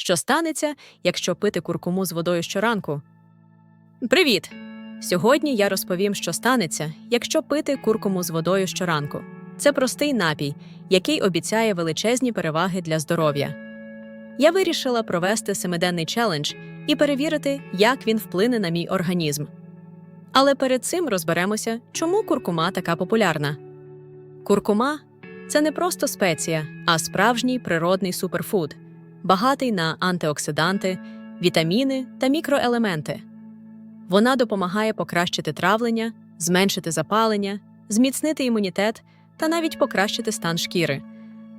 Що станеться, якщо пити куркуму з водою щоранку? Привіт! Сьогодні я розповім, що станеться, якщо пити куркуму з водою щоранку. Це простий напій, який обіцяє величезні переваги для здоров'я. Я вирішила провести семиденний челендж і перевірити, як він вплине на мій організм. Але перед цим розберемося, чому куркума така популярна. Куркума це не просто спеція, а справжній природний суперфуд, багатий на антиоксиданти, вітаміни та мікроелементи. Вона допомагає покращити травлення, зменшити запалення, зміцнити імунітет та навіть покращити стан шкіри.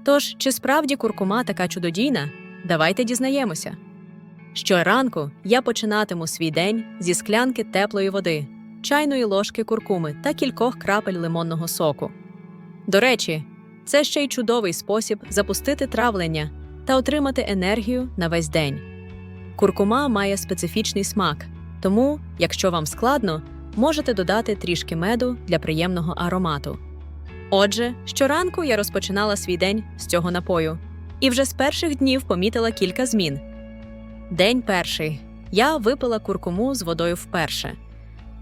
Тож, чи справді куркума така чудодійна? Давайте дізнаємося. Щоранку я починатиму свій день зі склянки теплої води, чайної ложки куркуми та кількох крапель лимонного соку. До речі, це ще й чудовий спосіб запустити травлення та отримати енергію на весь день. Куркума має специфічний смак, тому, якщо вам складно, можете додати трішки меду для приємного аромату. Отже, щоранку я розпочинала свій день з цього напою і вже з перших днів помітила кілька змін. День перший. Я випила куркуму з водою вперше.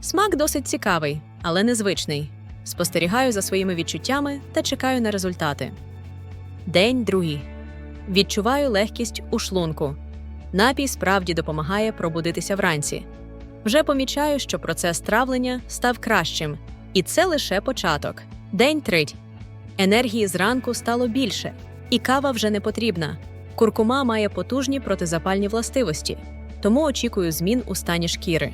Смак досить цікавий, але незвичний. Спостерігаю за своїми відчуттями та чекаю на результати. День другий. Відчуваю легкість у шлунку. Напій справді допомагає пробудитися вранці. Вже помічаю, що процес травлення став кращим, і це лише початок. День третій. Енергії зранку стало більше, і кава вже не потрібна. Куркума має потужні протизапальні властивості, тому очікую змін у стані шкіри.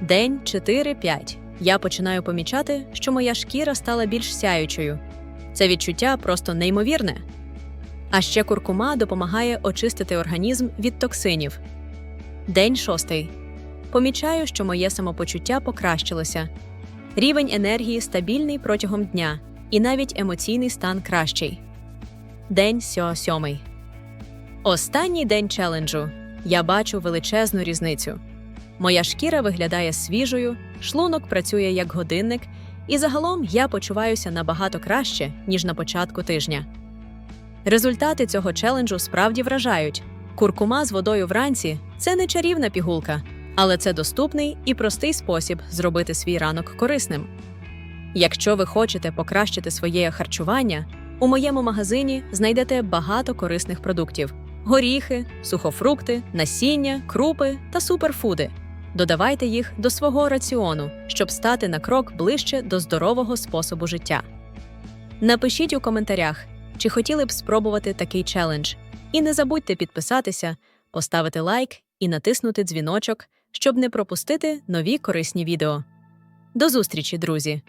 День 4-5. Я починаю помічати, що моя шкіра стала більш сяючою. Це відчуття просто неймовірне. А ще куркума допомагає очистити організм від токсинів. День 6. Помічаю, що моє самопочуття покращилося. Рівень енергії стабільний протягом дня, і навіть емоційний стан кращий. День 7. Останній день челенджу. Я бачу величезну різницю. Моя шкіра виглядає свіжою, шлунок працює як годинник, і загалом я почуваюся набагато краще, ніж на початку тижня. Результати цього челенджу справді вражають. Куркума з водою вранці це не чарівна пігулка, але це доступний і простий спосіб зробити свій ранок корисним. Якщо ви хочете покращити своє харчування, у моєму магазині знайдете багато корисних продуктів: горіхи, сухофрукти, насіння, крупи та суперфуди. Додавайте їх до свого раціону, щоб стати на крок ближче до здорового способу життя. Напишіть у коментарях, чи хотіли б спробувати такий челендж. І не забудьте підписатися, поставити лайк і натиснути дзвіночок, щоб не пропустити нові корисні відео. До зустрічі, друзі!